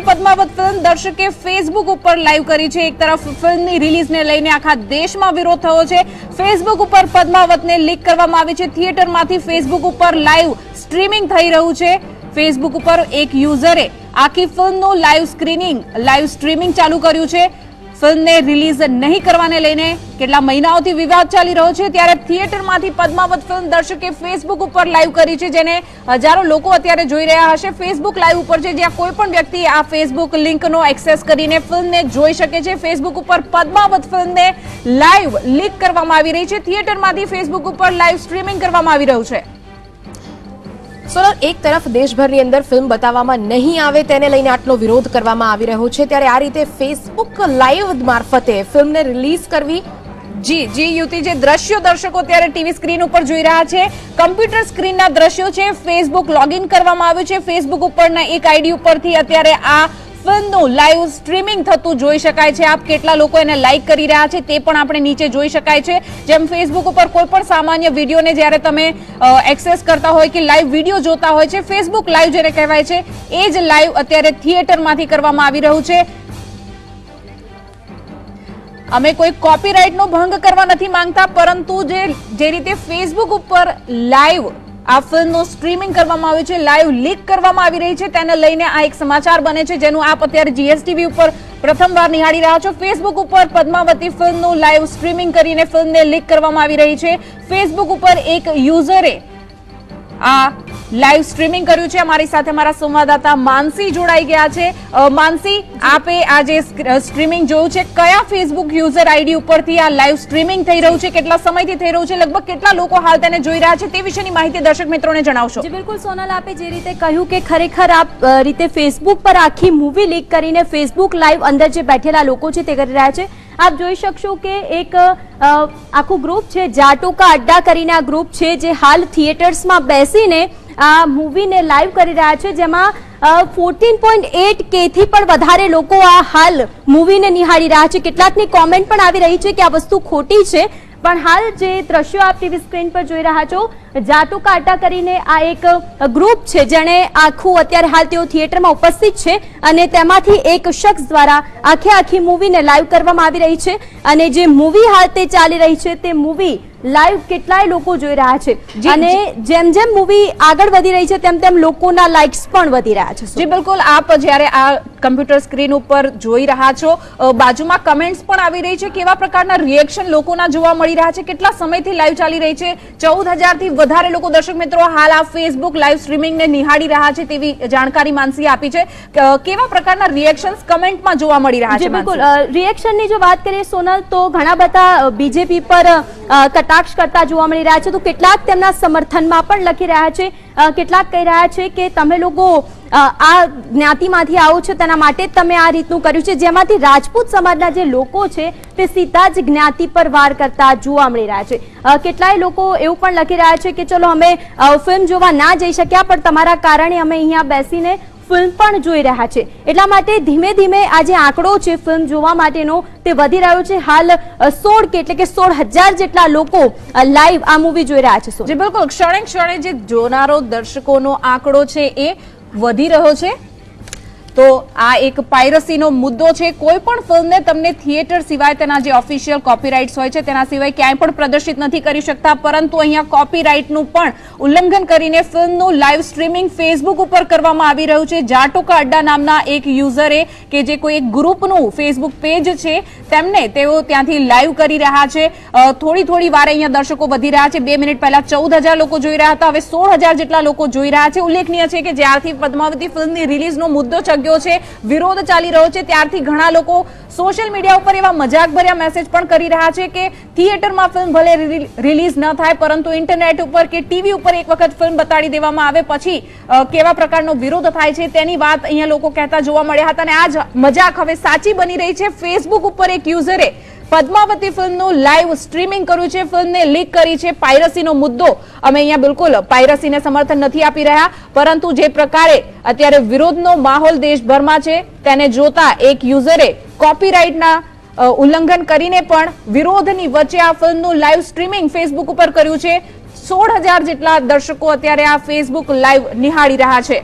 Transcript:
Padmavati Padmavat film દર્શકે Facebook ઉપર live કરી છે. એક તરફ ફિલ્મની રિલીઝને લઈને આખા દેશમાં વિરોધ થયો છે. ફેસબુક ઉપર પદ્માવતને લીક કરવામાં આવી છે. થિયેટરમાંથી ફેસબુક ઉપર લાઈવ સ્ટ્રીમિંગ થઈ રહ્યું છે. ફેસબુક ઉપર એક યુઝરે આખી ફિલ્મનું લાઈવ સ્ક્રીનિંગ લાઈવ સ્ટ્રીમિંગ ચાલુ કર્યું છે. ફિલ્મને રિલીઝ નહીં કરવાને લઈને કેટલા મહિનાઓથી વિવાદ ચાલી રહ્યો છે, ત્યારે થિયેટરમાંથી પદ્માવત ફિલ્મ દર્શકે ફેસબુક ઉપર લાઈવ કરી છે, જેને હજારો લોકો અત્યારે જોઈ રહ્યા હશે. ફેસબુક લાઈવ ઉપર છે, જ્યાં કોઈ પણ વ્યક્તિ આ ફેસબુક લિંકનો એક્સેસ કરીને ફિલ્મને જોઈ શકે છે. ફેસબુક ઉપર પદ્માવત ફિલ્મને લાઈવ લીક કરવામાં આવી રહી છે. થિયેટરમાંથી ફેસબુક ઉપર લાઈવ સ્ટ્રીમિંગ કરવામાં આવી રહ્યું છે. સોનલ, એક તરફ દેશભરની અંદર ફિલ્મ બતાવવામાં નહીં આવે તેને લઈને આટલો વિરોધ કરવામાં આવી રહ્યો છે, ત્યારે આ રીતે ફેસબુક લાઈવ મારફતે ફિલ્મને રિલીઝ કરવી, જી જી યુતિ જે દ્રશ્યો દર્શકો અત્યારે ટીવી સ્ક્રીન ઉપર જોઈ રહ્યા છે, કમ્પ્યુટર સ્ક્રીનના દ્રશ્યો છે ફેસબુક લોગિન કરવામાં આવ્યું છે ફેસબુક ઉપરના એક આઈડી ઉપરથી અત્યારે આ ફિલ્મનું લાઈવ સ્ટ્રીમિંગ થતું જોઈ શકાય છે. આપ કેટલા લોકો એને લાઈક કરી રહ્યા છે તે પણ આપણે નીચે જોઈ શકાય છે. જેમ ફેસબુક ઉપર કોઈ પણ સામાન્ય વિડીયોને જ્યારે તમે એક્સેસ કરતા હોય કે લાઈવ વીડિયો જોતા હોય છે ફેસબુક લાઈવ જેને કહેવાય છે, એ જ લાઈવ અત્યારે થિયેટરમાંથી કરવામાં આવી રહ્યું છે. અમે કોઈ કોપીરાઇટનો ભંગ કરવા નથી માંગતા, પરંતુ જે જે રીતે ફેસબુક ઉપર લાઈવ આ ફિલ્મનું સ્ટ્રીમિંગ કરવામાં આવ્યું છે, લાઈવ લીક કરવામાં આવી રહી છે, તેને લઈને આ એક સમાચાર બને છે, જેનું આપ અત્યારે જીએસટીવી ઉપર પ્રથમવાર નિહાળી રહ્યા છો. ફેસબુક ઉપર પદ્માવતી ફિલ્મનું લાઈવ સ્ટ્રીમિંગ કરીને ફિલ્મને લીક કરવામાં આવી રહી છે. ફેસબુક ઉપર એક યુઝરે આ લાઈવ સ્ટ્રીમિંગ કર્યું છે. અમારી સાથે અમારા સંવાદદાતા માનસી જોડાઈ ગયા છે. માનસી, આપે આ જે સ્ટ્રીમિંગ જોયું છે. કયા ફેસબુક યુઝર આઈડી ઉપરથી આ લાઈવ સ્ટ્રીમિંગ થઈ રહ્યું છે? કેટલા સમયથી થઈ રહ્યું છે? લગભગ કેટલા લોકો હાલ તેને જોઈ રહ્યા છે? તે વિશેની માહિતી દર્શક મિત્રોને જણાવશો. બિલકુલ. સોનલ, આપે જે રીતે કહ્યું કે ખરેખર આપ રીતે ફેસબુક પર આખી મૂવી લીક કરીને ફેસબુક લાઈવ અંદર જે બેઠેલા લોકો છે તે કરી રહ્યા છે. આપ જોઈ શકશો કે એક આખું ગ્રુપ છે. જાટોકા અડ્ડા કરીને આ ગ્રુપ છે જે હાલ થિયેટર્સમાં બેસીને આ મૂવીને લાઈવ કરી રહ્યા છે, જેમાં ફોર્ટીન પોઈન્ટ એટ કેથી પણ વધારે લોકો આ હાલ મૂવીને નિહાળી રહ્યા છે. કેટલાકની કોમેન્ટ પણ આવી રહી છે કે આ વસ્તુ ખોટી છે. પણ હાલ જે દ્રશ્યો આપ ટીવી સ્ક્રીન પર જોઈ રહ્યા છો જાટુ કાટા કરીને આ એક ગ્રુપ છે, જેણે આખું અત્યારે હાલ તેઓ થિયેટરમાં ઉપસ્થિત છે અને તેમાંથી એક શખ્સ દ્વારા આખે આખી મૂવીને લાઈવ કરવામાં આવી રહી છે. અને જે મૂવી હાલ તે ચાલી રહી છે, તે મૂવી લાઈવ કેટલાય લોકો જોઈ રહ્યા છે. અને જેમ જેમ મૂવી આગળ વધી રહી છે તેમ તેમ લોકોના લાઇક્સ પણ વધી રહ્યા છે જી બિલકુલ. આપ જ્યારે આ કમ્પ્યુટર સ્ક્રીન ઉપર જોઈ રહ્યા છો બાજુમાં કમેન્ટ્સ પણ આવી રહી છે કેવા પ્રકારના રિએક્શન લોકોના જોવા મળી રહ્યા છે. કેટલા સમયથી લાઈવ ચાલી રહી છે? ચૌદથી વધારે લોકો દર્શક મિત્રો હાલ આ ફેસબુક લાઈવ સ્ટ્રીમિંગને નિહાળી રહ્યા છે તેવી જાણકારી માનસી આપી છે. કેવા પ્રકારના રિએક્શન્સ કમેન્ટમાં જોવા મળી રહ્યા છે બિલકુલ. રિએક્શનની જો વાત કરીએ સોનલ તો ઘણા બધા બીજેપી પર કટાક્ષ કરતા જોવા મળી રહ્યા છે. તો કેટલાક તેમના સમર્થનમાં પણ લખી રહ્યા છે. કેટલાક કહી રહ્યા છે કે તમે લોકો આ જ્ઞાતિમાંથી આવો છો, તેના માટે જ તમે આ રીતનું કર્યું છે. જેમાંથી રાજપૂત સમાજના જે લોકો છે, તે સીધા જ જ્ઞાતિ પર વાર કરતા જોવા મળી રહ્યા છે. કેટલાય લોકો એવું પણ લખી રહ્યા છે કે ચલો અમે ફિલ્મ જોવા ના જઈ શક્યા, પણ તમારા કારણે અમે અહીંયા બેસીને ફિલ્મ પણ જોઈ રહ્યા છે. એટલા માટે ધીમે ધીમે આ જે આંકડો છે ફિલ્મ જોવા માટેનો તે વધી રહ્યો છે. હાલ સોળ કે એટલે કે સોળ હજાર જેટલા લોકો લાઈવ આ મૂવી જોઈ રહ્યા છે જે, બિલકુલ. ક્ષણે ક્ષણે જે જોનારો દર્શકોનો આંકડો છે એ વધી રહ્યો છે. તો આ એક પાયરસીનો મુદ્દો છે. કોઈ પણ ફિલ્મને તમને થિયેટર સિવાય તેના જે ઓફિશિયલ કોપીરાઇટ્સ હોય છે, તેના સિવાય ક્યાંય પણ પ્રદર્શિત નથી કરી શકતા. પરંતુ અહીંયા કોપીરાઇટનું પણ ઉલ્લંઘન કરીને ફિલ્મનું લાઈવ સ્ટ્રીમિંગ ફેસબુક ઉપર કરવામાં આવી રહ્યું છે. જાટોકા અડ્ડા નામના એક યુઝરે કે જે કોઈ એક ગ્રુપનું ફેસબુક પેજ છે, તેમને તેઓ ત્યાંથી લાઈવ કરી રહ્યા છે. થોડી થોડી વારે અહીંયા દર્શકો વધી રહ્યા છે. બે મિનિટ પહેલા ચૌદ લોકો જોઈ રહ્યા હતા. હવે સોળ જેટલા લોકો જોઈ રહ્યા છે. ઉલ્લેખનીય છે કે જ્યારથી પદ્માવતી ફિલ્મની રિલીઝનો મુદ્દો ચગ્યો છે, વિરોધ ચાલી રહ્યો છે. ત્યારથી ઘણા લોકો સોશિયલ મીડિયા ઉપર એવા મજાકભર્યા મેસેજ પણ કરી રહ્યા છે કે થિયેટરમાં ફિલ્મ ભલે રિલીઝ ન થાય, પરંતુ ઇન્ટરનેટ ઉપર કે ટીવી ઉપર એક વખત ફિલ્મ બતાડી દેવામાં આવે, પછી કેવા પ્રકારનો વિરોધ થાય છે તેની વાત અહીંયા લોકો કહેતા જોવા મળ્યા હતા. અને આ મજાક હવે સાચી બની રહી છે. ફેસબુક ઉપર એક યુઝરે પદ્માવતી ફિલ્મનું લાઈવ સ્ટ્રીમિંગ કર્યું છે. ફિલ્મને લીક કરી છે. પાયરસીનો મુદ્દો અમે અહીંયા બિલકુલ પાયરસીને સમર્થન નથી આપી રહ્યા. પરંતુ જે પ્રકારે અત્યારે વિરોધનો માહોલ દેશભરમાં છે, તેને જોતા એક યુઝરે કોપીરાઇટના ઉલ્લંઘન કરીને પણ વિરોધની વચ્ચે આ ફિલ્મનું લાઈવ સ્ટ્રીમિંગ ફેસબુક ઉપર કર્યું છે. સોળ જેટલા દર્શકો અત્યારે આ ફેસબુક લાઈવ નિહાળી રહ્યા છે.